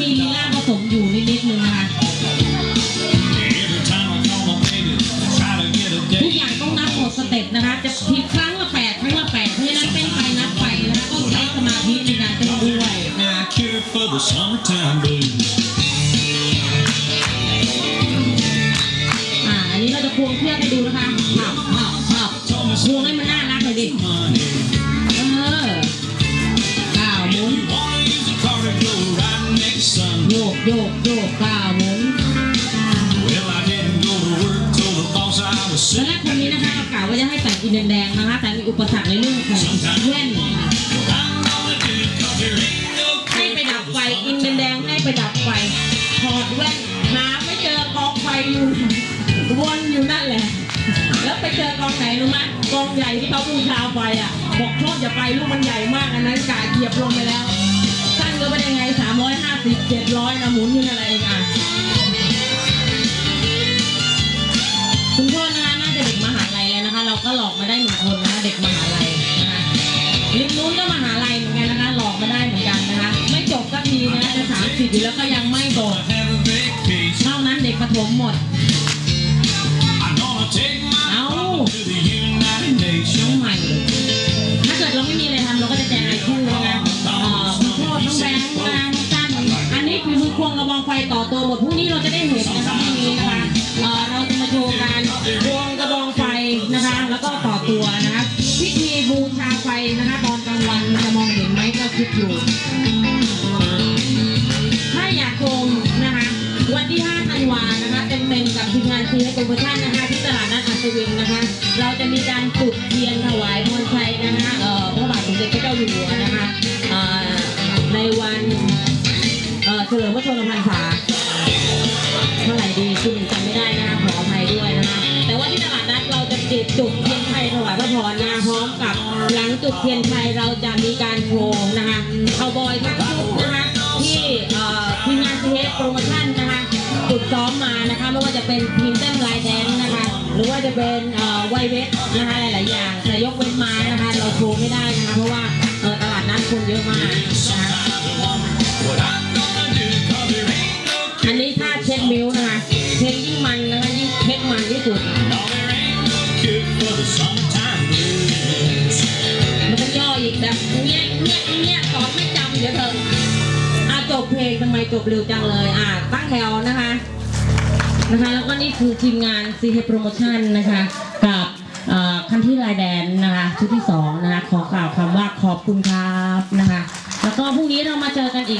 มีลีลาผสมอยู่นิดๆนึงนะะทุกอย่างต้องนับหมดสเต็ปนะคะ จะผิดครั้งละแปดครั้งละแปดเพราะฉะนั้นเป็นไปนับไปนะคะต้องใช้สมาธิในการเต้นด้วยนะคะ อ่าอันนี้เราจะควงเพื่อนไปดูนะคะหับหับหับควงให้ โยกโยกโยกก้าวหมุน Well, I didn't go to work, told the boss I was ตอน sick. แรกคนนี้นะคะเรากล่าวว่าจะให้แต่งอินแดงๆนะคะ แต่มีอุปสรรคในเรื่องของแว่น What I'm gonna do, 'cause there ain't no ให้ไปดับไฟอินแดงๆให้ไปดับไฟถอดแว่นหาไม่เจอกองไฟอยู่วนอยู่นั่นแหละ แล้วไปเจอกองไหนรู้ไหมกองใหญ่ที่เขาบูชาไฟอะบอกโทษอย่าไปลูกมันใหญ่มากอันนั้นกาเหยียบลงไปแล้วตั้งก็ ไปได้ไง350 700นะหมุนอยู่นั่นแหละเองอะคุณพ่อนะคะน่าจะเด็กมหาลัยแล้วนะคะ เราก็หลอกมาได้หนึ่งคนนะคะเด็กมหาลัยนะคะลิงนู้นก็มหาลัยเหมือนกันนะคะ หลอกมาได้เหมือนกันนะคะ ไม่จบสักทีนะคะจะสามสิบอยู่แล้วก็ยังไม่จบ to have a vacation. นอกนั้นเด็กประถมหมด คือมือควงกระบองไฟต่อตัวหมดพรุ่งนี้เราจะได้เห็นนะคะพรุ่งนี้นะคะเราจะมาโชว์การควงกระบองไฟนะคะ แล้วก็ต่อตัวนะคะพิธีบูชาไฟนะคะ ตอนกลางวันจะมองเห็นไหมก็คิดอยู่ถ้าอยากชมนะคะ วันที่ 5 ธันวานะคะเต็มๆกับทีมงานซีให้โปรโมชั่นนะคะ ที่ตลาดนัดอัศวินนะคะ เราจะมีการจุดเทียนถวายพรชัยนะคะ เอ่อเฉลิมพระชนมพรรษาเท่าไหร่ดีคุณจำไม่ได้นะคะขออภัยด้วยนะคะ แต่ว่าที่ตลาดนัดเราจะจุดจุดเทียนไทยถวายพระพรนะคะพร้อมกับหลังจุดเทียนไทยเราจะมีการโชว์นะคะเอาบอยทุกชุดนะคะที่ทีมงานซีเอโปรโมชั่นนะคะฝึกซ้อมมานะคะไม่ว่าจะเป็นทีมเต้นลายแดนนะคะ หรือว่าจะเป็นไวเวทนะคะหลาย ๆ อย่างแต่ยกเว้นมานะคะ เราโชว์ไม่ได้นะคะ เพราะว่าตลาดนัดคนเยอะมากนะคะ มันต้องย่ออีกแบบเงี้ยเงี้ยเงี้ยสอนไม่จำเดี๋ยวเถอะอะจบเพลงทำไมจบเร็วจังเลยอะตั้งแถวนะคะนะคะ แล้วก็นี่คือทีมงาน c ีเ Promotion นะคะ กับเอ่อคันที่ลายแดนนะคะชุดที่สองนะคะขอกล่าวคำว่าขอบคุณครับนะคะ แล้วก็พรุ่งนี้เรามาเจอกันอีก